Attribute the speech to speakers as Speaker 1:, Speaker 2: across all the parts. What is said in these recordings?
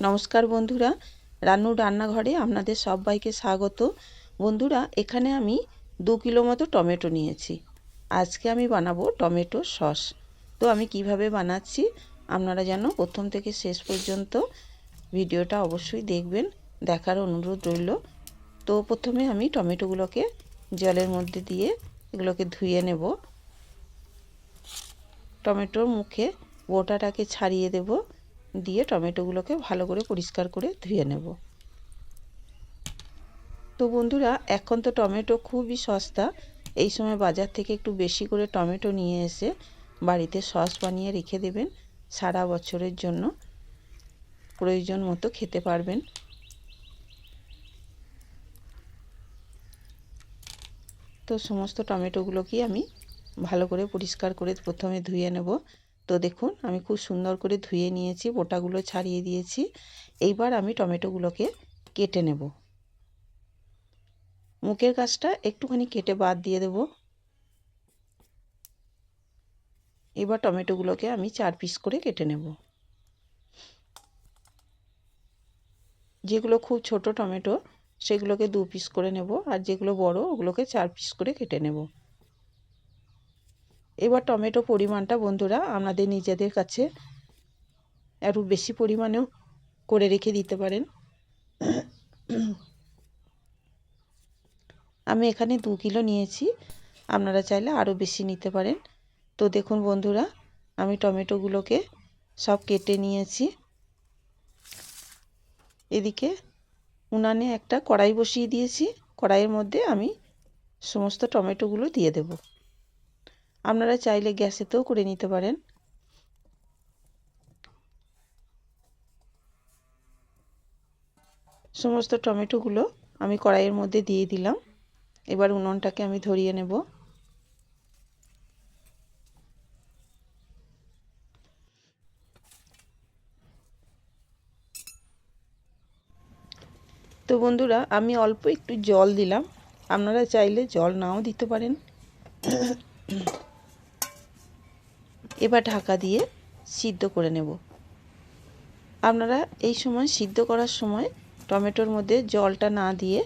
Speaker 1: নমস্কার বন্ধুরা রান্নুর রান্নাঘরে আপনাদের সবাইকে স্বাগত। বন্ধুরা, এখানে আমি দু কিলো মতো টমেটো নিয়েছি। আজকে আমি বানাবো টমেটো সস। তো আমি কীভাবে বানাচ্ছি আপনারা যেন প্রথম থেকে শেষ পর্যন্ত ভিডিওটা অবশ্যই দেখবেন, দেখার অনুরোধ রইল। তো প্রথমে আমি টমেটোগুলোকে জলের মধ্যে দিয়ে এগুলোকে ধুয়ে নেব। টমেটোর মুখে বোটাটাকে ছাড়িয়ে দেব। দিয়ে টমেটোগুলোকে ভালো করে পরিষ্কার করে ধুয়ে নেব। তো বন্ধুরা, এখন তো টমেটো খুবই সস্তা। এই সময় বাজার থেকে একটু বেশি করে টমেটো নিয়ে এসে বাড়িতে সস বানিয়ে রেখে দেবেন, সারা বছরের জন্য। প্রয়োজন মতো খেতে পারবেন। তো সমস্ত টমেটোগুলোকেই আমি ভালো করে পরিষ্কার করে প্রথমে ধুয়ে নেব। তো দেখুন, আমি খুব সুন্দর করে ধুয়ে নিয়েছি, বোটাগুলো ছাড়িয়ে দিয়েছি। এইবার আমি টমেটোগুলোকে কেটে নেব। মুখের গাছটা একটুখানি কেটে বাদ দিয়ে দেব। এবার টমেটোগুলোকে আমি চার পিস করে কেটে নেব। যেগুলো খুব ছোট টমেটো, সেগুলোকে দু পিস করে নেব, আর যেগুলো বড়, ওগুলোকে চার পিস করে কেটে নেব। এবার টমেটো পরিমাণটা বন্ধুরা আপনাদের নিজেদের কাছে একটু বেশি পরিমাণেও করে রেখে দিতে পারেন। আমি এখানে দু কিলো নিয়েছি, আপনারা চাইলে আরও বেশি নিতে পারেন। তো দেখুন বন্ধুরা, আমি টমেটোগুলোকে সব কেটে নিয়েছি। এদিকে উনানে একটা কড়াই বসিয়ে দিয়েছি, কড়াইয়ের মধ্যে আমি সমস্ত টমেটোগুলো দিয়ে দেব। আপনারা চাইলে গ্যাসেতেও করে নিতে পারেন। সমস্ত টমেটোগুলো আমি কড়াইয়ের মধ্যে দিয়ে দিলাম। এবার উনুনটাকে আমি ধরিয়ে নেব। তো বন্ধুরা, আমি অল্প একটু জল দিলাম। আপনারা চাইলে জল নাও দিতে পারেন। এবার ঢাকা দিয়ে সিদ্ধ করে নেব। আপনারা এই সময় সিদ্ধ করার সময় টমেটোর মধ্যে জলটা না দিয়ে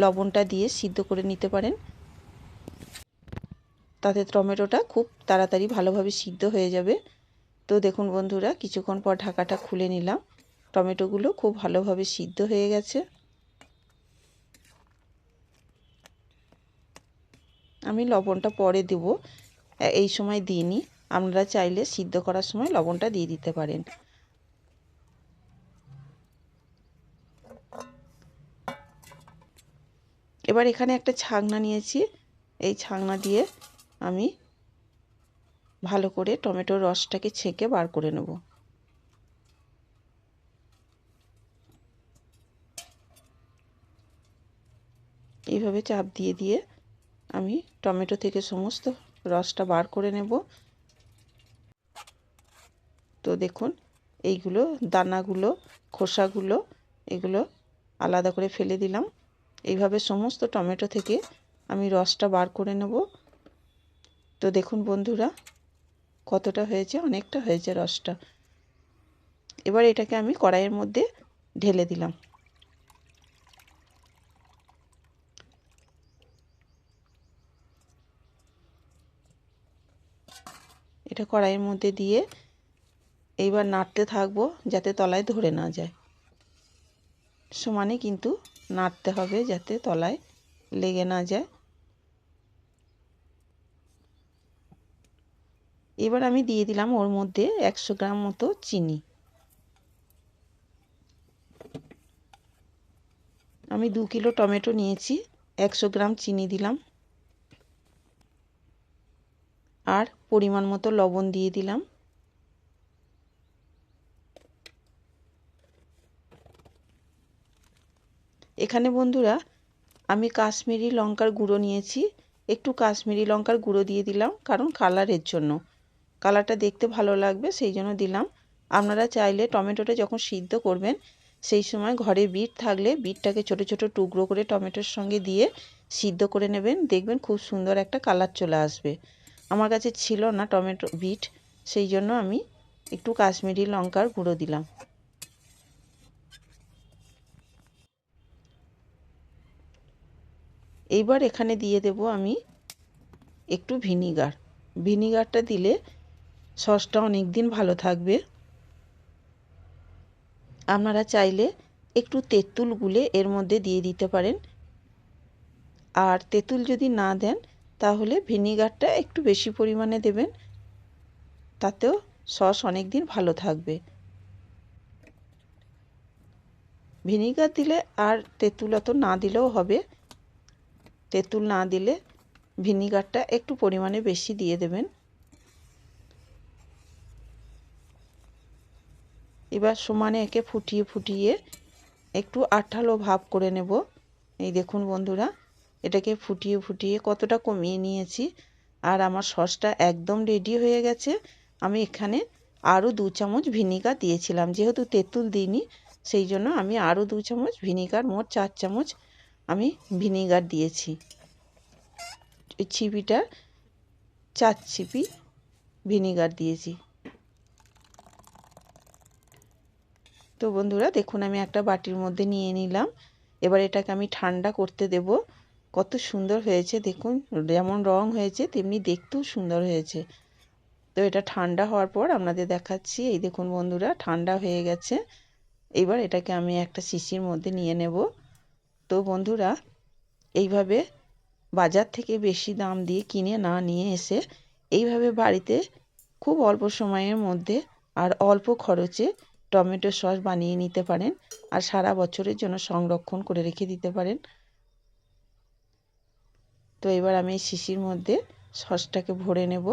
Speaker 1: লবণটা দিয়ে সিদ্ধ করে নিতে পারেন। তাতে টমেটোটা খুব তাড়াতাড়ি ভালোভাবে সিদ্ধ হয়ে যাবে। তো দেখুন বন্ধুরা, কিছুক্ষণ পর ঢাকাটা খুলে নিলাম। টমেটোগুলো খুব ভালোভাবে সিদ্ধ হয়ে গেছে। আমি লবণটা পরে দেব। এই সময় দিইনি। আপনারা চাইলে সিদ্ধ করার সময় লবণটা দিয়ে দিতে পারেন। এবার এখানে একটা ছাগনা নিয়েছি। এই ছাগনা দিয়ে আমি ভালো করে টমেটোর রসটাকে ছেঁকে বার করে নেব। এইভাবে চাপ দিয়ে দিয়ে আমি টমেটো থেকে সমস্ত রসটা বার করে নেব। তো দেখুন, এইগুলো দানাগুলো, খোসাগুলো, এগুলো আলাদা করে ফেলে দিলাম। এইভাবে সমস্ত টমেটো থেকে আমি রসটা বার করে নেব। তো দেখুন বন্ধুরা, কতটা হয়েছে, অনেকটা হয়েছে রসটা। এবার এটাকে আমি কড়াইয়ের মধ্যে ঢেলে দিলাম। এটা কড়াইয়ের মধ্যে দিয়ে এইবার নাড়তে থাকব যাতে তলায় ধরে না যায়। সমানে কিন্তু নাড়তে হবে যাতে তলায় লেগে না যায়। এবার আমি দিয়ে দিলাম ওর মধ্যে একশো গ্রাম মতো চিনি। আমি দু কিলো টমেটো নিয়েছি, একশো গ্রাম চিনি দিলাম। আর পরিমাণ মতো লবণ দিয়ে দিলাম। এখানে বন্ধুরা, আমি কাশ্মীরি লঙ্কার গুঁড়ো নিয়েছি। একটু কাশ্মীরি লঙ্কার গুঁড়ো দিয়ে দিলাম, কারণ কালারের জন্য। কালারটা দেখতে ভালো লাগবে, সেই জন্য দিলাম। আপনারা চাইলে টমেটোটা যখন সিদ্ধ করবেন, সেই সময় ঘরে বিট থাকলে বিটটাকে ছোট ছোট টুকরো করে টমেটোর সঙ্গে দিয়ে সিদ্ধ করে নেবেন। দেখবেন খুব সুন্দর একটা কালার চলে আসবে। আমার কাছে ছিল না টমেটো বিট, সেই জন্য আমি একটু কাশ্মীরি লঙ্কার গুঁড়ো দিলাম। এইবার এখানে দিয়ে দেব আমি একটু ভিনিগার। ভিনিগারটা দিলে সসটা অনেক দিন ভালো থাকবে। আপনারা চাইলে একটু তেঁতুল গুলে এর মধ্যে দিয়ে দিতে পারেন। আর তেঁতুল যদি না দেন, তাহলে ভিনিগারটা একটু বেশি পরিমাণে দেবেন। তাতেও সস অনেক দিন ভালো থাকবে। ভিনিগার দিলে আর তেঁতুল অত না দিলেও হবে। তেঁতুল না দিলে ভিনিগারটা একটু পরিমাণে বেশি দিয়ে দেবেন। এবার সমানে একে ফুটিয়ে ফুটিয়ে একটু আঠালো ভাব করে নেব। এই দেখুন বন্ধুরা, এটাকে ফুটিয়ে ফুটিয়ে কতটা কমিয়ে নিয়েছি, আর আমার সসটা একদম রেডি হয়ে গেছে। আমি এখানে আরও দু চামচ ভিনিগার দিয়েছিলাম, যেহেতু তেঁতুল দিইনি, সেই জন্য আমি আরও দু চামচ ভিনিগার, মোট চার চামচ আমি ভিনিগার দিয়েছি। ছিপিটা চার ছিপি ভিনিগার দিয়েছি। তো বন্ধুরা, দেখুন, আমি একটা বাটির মধ্যে নিয়ে নিলাম। এবার এটাকে আমি ঠান্ডা করতে দেব। কত সুন্দর হয়েছে, দেখুন, যেমন রং হয়েছে, তেমনি দেখতেও সুন্দর হয়েছে। তো এটা ঠান্ডা হওয়ার পর আপনাদের দেখাচ্ছি। এই দেখুন বন্ধুরা, ঠান্ডা হয়ে গেছে। এবার এটাকে আমি একটা শিশির মধ্যে নিয়ে নেব। তো বন্ধুরা, এইভাবে বাজার থেকে বেশি দাম দিয়ে কিনে না নিয়ে এসে এইভাবে বাড়িতে খুব অল্প সময়ের মধ্যে আর অল্প খরচে টমেটো সস বানিয়ে নিতে পারেন আর সারা বছরের জন্য সংরক্ষণ করে রেখে দিতে পারেন। তো এবার আমি শিশির মধ্যে সসটাকে ভরে নেব।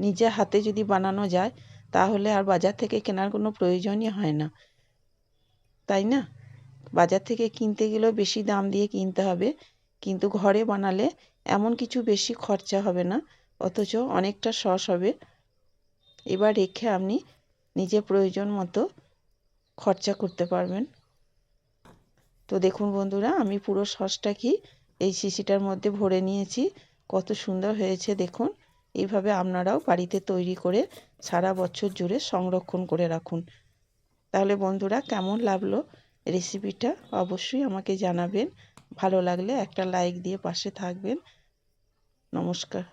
Speaker 1: নিজে হাতে যদি বানানো যায়, তাহলে আর বাজার থেকে কেনার কোনো প্রয়োজনই হয় না। তাই না? বাজার থেকে কিনতে গেলেও বেশি দাম দিয়ে কিনতে হবে। কিন্তু ঘরে বানালে এমন কিছু বেশি খরচা হবে না, অথচ অনেকটা সস হবে। এবার রেখে আপনি নিজে প্রয়োজন মতো খরচা করতে পারবেন। তো দেখুন বন্ধুরা, আমি পুরো সসটা কি এই শিশিটার মধ্যে ভরে নিয়েছি। কত সুন্দর হয়েছে দেখুন। এইভাবে আপনারাও বাড়িতে তৈরি করে সারা বছর জুড়ে সংরক্ষণ করে রাখুন। তাহলে বন্ধুরা কেমন লাগল? রেসিপিটা অবশ্যই আমাকে জানাবেন। ভালো লাগলে একটা লাইক দিয়ে পাশে থাকবেন। নমস্কার।